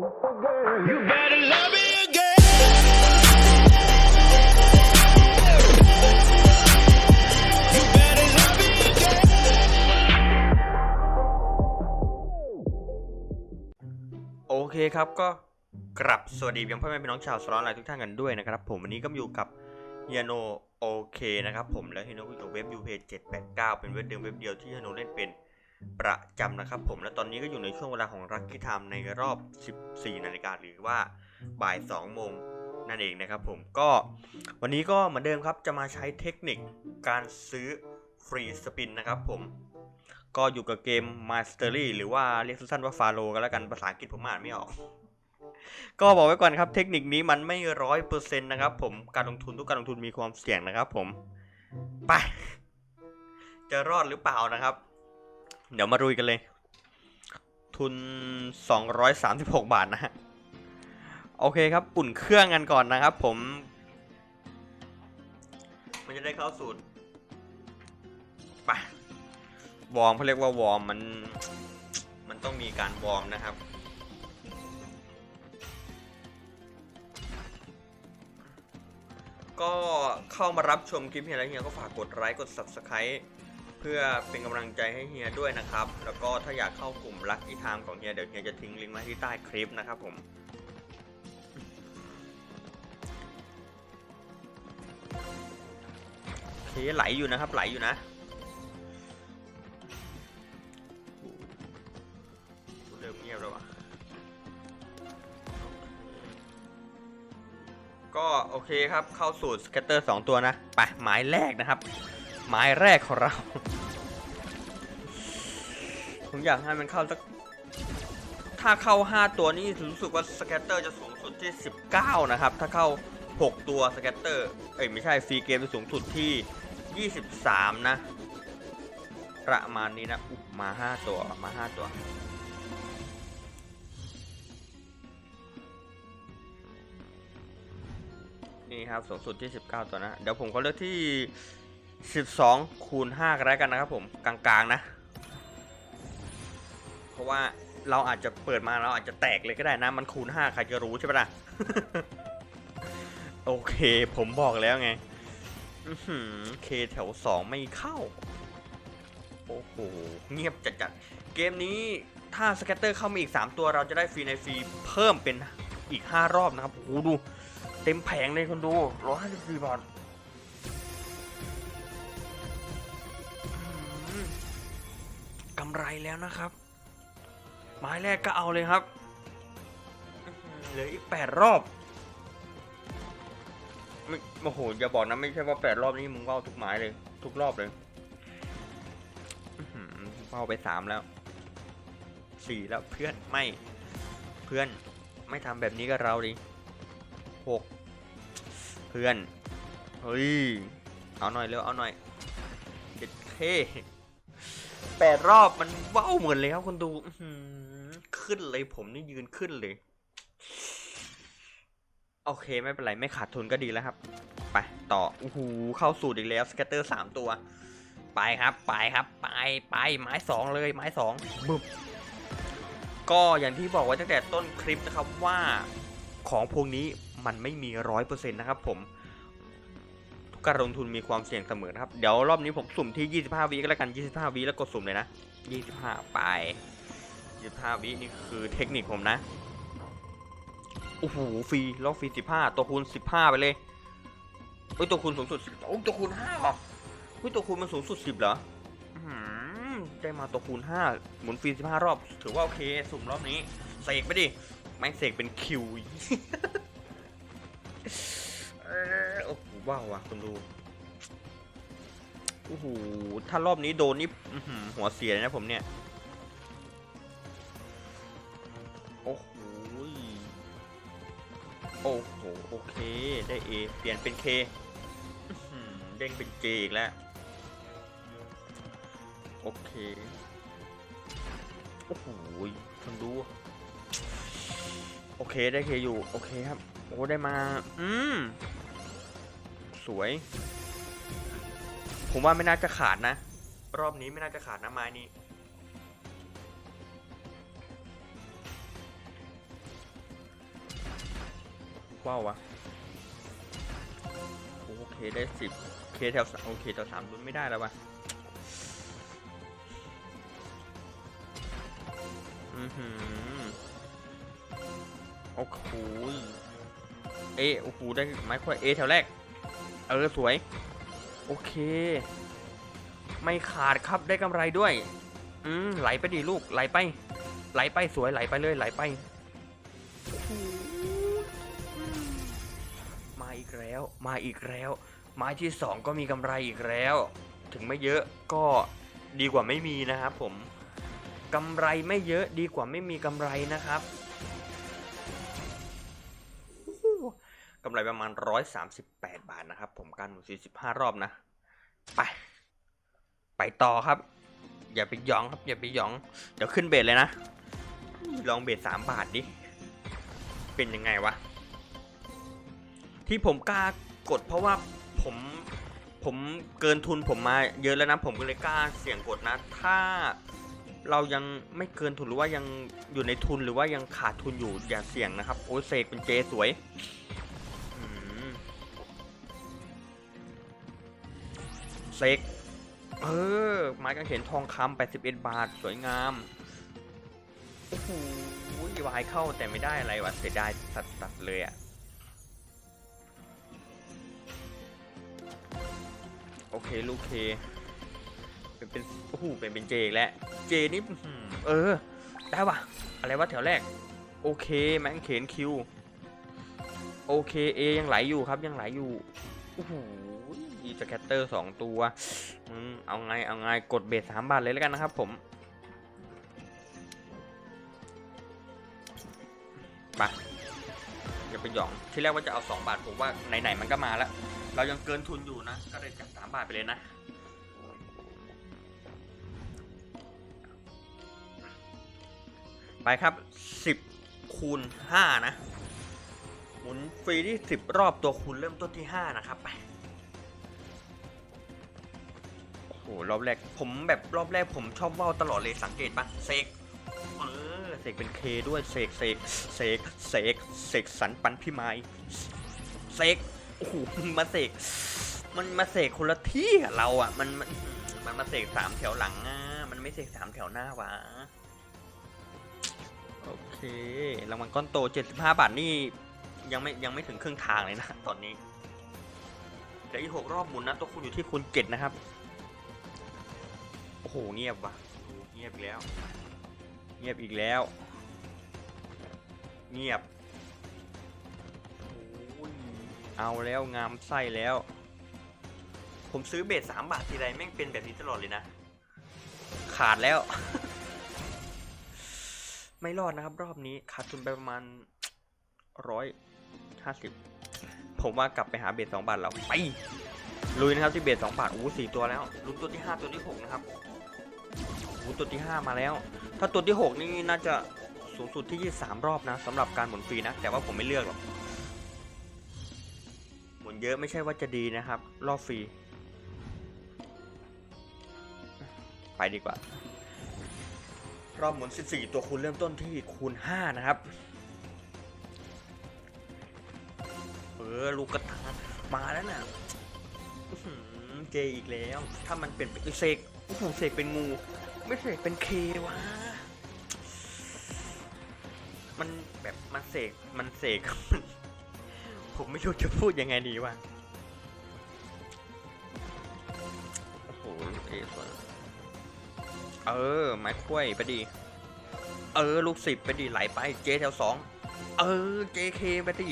โอเคครับก็กลับสวัสดีเพี่พ่อแม่พี่น้องชาวสลอนไลน์ทุกท่านกันด้วยนะครับ ผมวันนี้ก็อยู่กับเฮียโนโอเคนะครับผมแล้วเฮียโนก็อยู่กับเว็บยูเพจเจ็ดแปดเก้าเป็นเว็บเดิมเว็บเดียวที่เฮโนเล่นเป็น ประจำนะครับผมและตอนนี้ก็อยู่ในช่วงเวลาของรักกี้ไทม์ในรอบ 14 นาฬิกาหรือว่าบ่าย 2 โมงนั่นเองนะครับผมก็วันนี้ก็เหมือนเดิมครับจะมาใช้เทคนิคการซื้อฟรีสปินนะครับผมก็อยู่กับเกม Mastery หรือว่าเรียกสั้นๆว่าฟาโลกันแล้วกันภาษาอังกฤษผมอ่านไม่ออก ก็บอกไว้ก่อนครับเทคนิคนี้มันไม่ร้อยเปอร์เซ็นต์นะครับผมการลงทุนทุกการลงทุนมีความเสี่ยงนะครับผมไป จะรอดหรือเปล่านะครับ เดี๋ยวมารุยกันเลย ทุน 236 บาทนะฮะ โอเคครับอุ่นเครื่องกันก่อนนะครับผม มันจะได้เข้าสูตรไปวอร์มเขาเรียกว่าวอร์มมัน มันต้องมีการวอร์มนะครับก็เข้ามารับชมคลิปเฮียแล้วเฮียก็ฝากกดไลค์กด subscribe เพื่อเป็นกำลังใจให้เฮียด้วยนะครับ แล้วก็ถ้าอยากเข้ากลุ่มรักอีไทม์ของเฮียเดี๋ยวเฮียจะทิ้งลิงก์ไว้ที่ใต้คลิปนะครับผมโอเคไหลอยู่นะครับไหลอยู่นะเริ่มเงียบแล้วอะก็โอเคครับเข้าสู่สเก็ตเตอร์สองตัวนะไปหมายแรกนะครับ หมายแรกของเรา ผมอยากให้มันเข้าสักถ้าเข้า 5 ตัวนี่รู้สึกว่าสเกตเตอร์จะสูงสุดที่ 19 นะครับ ถ้าเข้า 6 ตัวสเกตเตอร์ เอ้ยไม่ใช่ฟรีเกมจะสูงสุดที่ 23 นะ ประมาณนี้นะอุมา 5 ตัวมา 5 ตัว นี่ครับสูงสุดที่ 19 ตัวนะ เดี๋ยวผมก็เลือกที่ 12 คูณ5กันแล้วกันนะครับผมกลางๆนะ เพราะว่าเราอาจจะเปิดมาเราอาจจะแตกเลยก็ได้นะ มันคูณ 5 ใครจะรู้ใช่ปะล่ะ โอเค ผมบอกแล้วไงอื้อเคแถว 2 ไม่เข้า โอ้โห เงียบจัดๆ เกมนี้ถ้าสแกตเตอร์เข้ามาอีก 3 ตัวเราจะได้ฟรีในฟรีเพิ่มเป็นอีก 5 รอบนะครับ โอ้โหดู เต็มแผงเลยคนดูร้อยห้าสิบสี่บาทำไรแล้วนะครับ ไม้แรกก็เอาเลยครับเหลืออีกแปดรอบไม่โอ้โหอย่าบอกนะไม่ใช่ว่าแปดรอบนี้มึงเว้าทุกไม้เลย ทุกรอบเลยอื้อหือเว้าไปสามแล้วสี่แล้วเพื่อนไม่ เพื่อนไม่ทำแบบนี้กับเราดิหกเพื่อน เฮ้ย เอาหน่อยเร็ว เอาหน่อย เด็ดเท่ แปดรอบมันว้าวเหมือนเลยครับคนดูขึ้นเลยผมนี่ยืนขึ้นเลย โอเคไม่เป็นไร ไม่ขาดทุนก็ดีแล้วครับ ไปต่อโอ้โหเข้าสูตรอีกแล้วสเกตเตอร์สามตัว ไปครับ ไปครับ ไปไปไม้สองเลยไม้สองบึบก็อย่างที่บอกไว้ตั้งแต่ต้นคลิปนะครับว่าของพวกนี้มันไม่มีร้อยเปอร์เซ็นต์นะครับผม การลงทุนมีความเสี่ยงเสมอครับ เดี๋ยวรอบนี้ผมสุ่มที่ 25วิก็แล้วกัน 25วิแล้วกดสุ่มเลยนะ 25 ไป 25วินี่คือเทคนิคผมนะ โอ้โห ฟรีรอบฟรี 15 ตัวคูณ 15 ไปเลยเอ้ย ตัวคูณสูงสุดโอ้ตัวคูณ5เหรอเฮ้ย ตัวคูณมันสูงสุด 10 เหรอได้มาตัวคูณ 5 หมุนฟรี15 รอบ ถือว่าโอเค สุ่มรอบนี้ เสกไปดิแม่เสกเป็นคิว ว้าวว่ะคุณดูโอ้โหถ้ารอบนี้โดนนี่หัวเสียนะผมเนี่ย โอ้โหโอ้โหโอเค ได้ A เปลี่ยนเป็น K อื้อหือเด้งเป็น J อีกแล้ว โอเคโอ้โหคุณดู โอเคได้เคอยู่ โอเคครับ โอ้ได้มา อืม สวย ผมว่าไม่น่าจะขาดนะ รอบนี้ไม่น่าจะขาดนะไม้นี้เป้าวะ โอเคได้สิบเคแถวสามโอเคแถวสามลุ้นไม่ได้แล้ววะอือหือโอ้โหเอโอ้โหได้ไม้ควายเอแถวแรก เออสวย โอเค ไม่ขาดครับได้กำไรด้วย อืมไหลไปดิลูกไหลไป ไหลไปสวยไหลไปเลยไหลไป มาอีกแล้ว มาอีกแล้วไม้ที่สองก็มีกำไรอีกแล้ว ถึงไม่เยอะก็ดีกว่าไม่มีนะครับผมกำไรไม่เยอะดีกว่าไม่มีกำไรนะครับำไรประมาณ 138 บาทนะครับ ผมการหมุน45 รอบนะ ไป ไปต่อครับ อย่าไปหยองครับ อย่าไปหยอง เดี๋ยวขึ้นเบสเลยนะ ลองเบสสามบาทดิ เป็นยังไงวะ ที่ผมกล้ากดเพราะว่าผมผมเกินทุนผมมาเยอะแล้วนะ ผมก็เลยกล้าเสี่ยงกดนะ ถ้าเรายังไม่เกินทุนหรือว่ายังอยู่ในทุนหรือว่ายังขาดทุนอยู่อย่าเสี่ยงนะครับ โอ้ยเสกเป็นเจสวย เสกเออ ไม้กางเขนทองคำ81 บาท สวยงาม โอ้โหวายเข้าแต่ไม่ได้อะไรวะเสียดายสัดๆเลยอะโอเค ลูกเค เป็นเป็นโอ้โหเป็นเป็นเจอีกแล้ว เจนี่เออ ได้วะอะไรวะแถวแรก โอเค แมงเขนคิว โอเคเอยังไหลอยู่ครับยังไหลอยู่โอ้โห สแคตเตอร์สองตัวเอาไงเอาไงกดเบสสามบาทเลยแล้วกันนะครับผมไปอย่าไปหยองที่แรกว่าจะเอาสองบาทผมว่าไหนๆมันก็มาแล้ว เรายังเกินทุนอยู่นะ ก็เลยจัดสามบาทไปเลยนะไปครับสิบคูณห้านะ หมุนฟรีที่สิบรอบตัวคูณเริ่มต้นที่ห้านะครับไป รอบแรกผมแบบรอบแรกผมชอบว่าวตลอดเลยสังเกตปะเสกเออเสกเป็นเคด้วยเสกเสกเสกเสกเสกสรรปันพี่ไม้เสกโอ้โหมึงมาเสกมันมาเสกคนละที่เราอะมันมันมันมาเสกสามแถวหลังอะมันไม่เสกสามแถวหน้าวะโอเครางวัลก้อนโต 75 บาทนี่ยังไม่ยังไม่ถึงครึ่งทางเลยนะ ตอนนี้เดี๋ยวอีกหกรอบหมุนนะตัวคุณอยู่ที่คุณเจ็ดนะครับ โอ้โหเงียบว่ะโอ้เงียบอีกแล้ว เงียบอีกแล้ว เงียบเอาแล้วงามไส้แล้ว ผมซื้อเบสสามบาททีไรแม่งเป็นแบบนี้ตลอดเลยนะ ขาดแล้ว ไม่รอดนะครับ รอบนี้ขาดทุนไปประมาณร้อยห้าสิบผมว่ากลับไปหาเบสสองบาทแล้วไป ลุยนะครับที่เบสสองบาทโอ้สี่ตัวแล้วลุ้นตัวที่ห้าตัวที่หกนะครับโอ้ตัวที่ห้ามาแล้ว ถ้าตัวที่หกนี่น่าจะสูงสุดที่ยี่สามรอบนะสำหรับการหมุนฟรีนะแต่ว่าผมไม่เลือกหรอกหมุนเยอะไม่ใช่ว่าจะดีนะครับ รอบฟรีไปดีกว่ารอบหมุน 14 ตัวคูณเริ่มต้นที่คูณ 5 นะครับ เออ ลูกกระตามาแล้วน่ะ เจอีกแล้ว ถ้ามันเป็นเป็นเสกโอ้โหเสกเป็นงู ไม่เสกเป็นเควะมันแบบมันเสกมันเสกผมไม่รู้จะพูดยังไงดีวะโอ้โหเอสวยเออ ไม้คุ้ยไปดี เออ ลูกสิบไปดีไหลไปเจแถวสองเออเจเคไปดี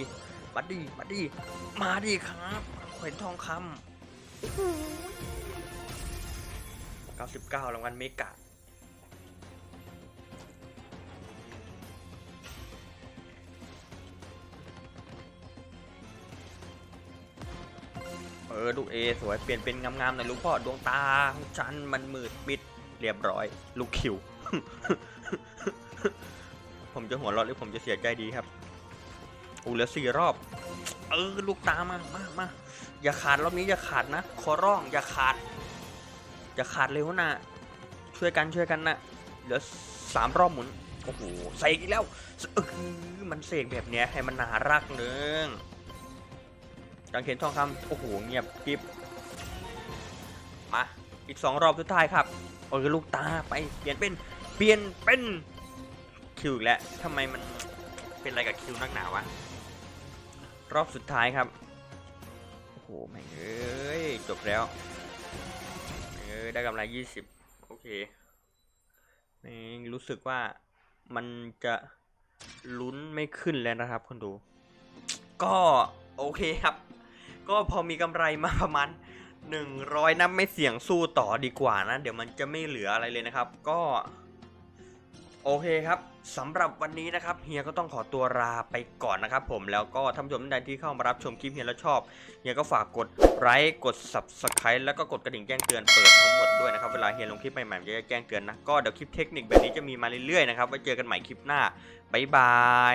มาดีมาดีมาดีครับแขวนทองคำ 99รางวัลเมกะเออลูกเอสวย เปลี่ยนเป็นงามๆหน่อยลูกพ่อดวงตาของฉันมันมืดปิดเรียบร้อย ลูกคิว ผมจะหัวเราะหรือผมจะเสียใจดีครับ อูเหลือสี่รอบ เออ ลูกตามา มามาอย่าขาดรอบนี้อย่าขาดนะ ขอร้อง อย่าขาด อย่าขาดเร็วนะช่วยกันช่วยกันนะเหลือสามรอบหมุน โอ้โหเสกอีกแล้วเออมันเสกแบบเนี้ยให้มันหนารักเนึงจังเข็นทองคำโอ้โห เงียบกริบมาอีกสองรอบสุดท้ายครับโอ้ยลูกตาไปเปลี่ยนเป็นเปลี่ยนเป็นคิวอีกแล้วทำไมมันเป็นอะไรกับคิวนักหนาวะ รอบสุดท้ายครับ โอ้โหแม่งเอ้ย จบแล้ว เอ้ยได้กำไรยี่สิบโอเคแม่งรู้สึกว่ามันจะลุ้นไม่ขึ้นแล้วนะครับคนดู ก็โอเคครับ ก็พอมีกำไรมาประมาณ100นับไม่เสี่ยงสู้ต่อดีกว่านะ เดี๋ยวมันจะไม่เหลืออะไรเลยนะครับ ก็ โอเคครับสำหรับวันนี้นะครับเฮียก็ต้องขอตัวลาไปก่อนนะครับผมแล้วก็ท่านผู้ชมท่านใดที่เข้ามารับชมคลิปเฮียแล้วชอบเฮียก็ฝากกดไลค์กด subscribe แล้วก็กดกระดิ่งแจ้งเตือนเปิดทั้งหมดด้วยนะครับเวลาเฮียลงคลิปใหม่ๆจะแจ้งเตือนนะก็เดี๋ยวคลิปเทคนิคแบบนี้จะมีมาเรื่อยๆนะครับไว้เจอกันใหม่คลิปหน้าบ๊ายบาย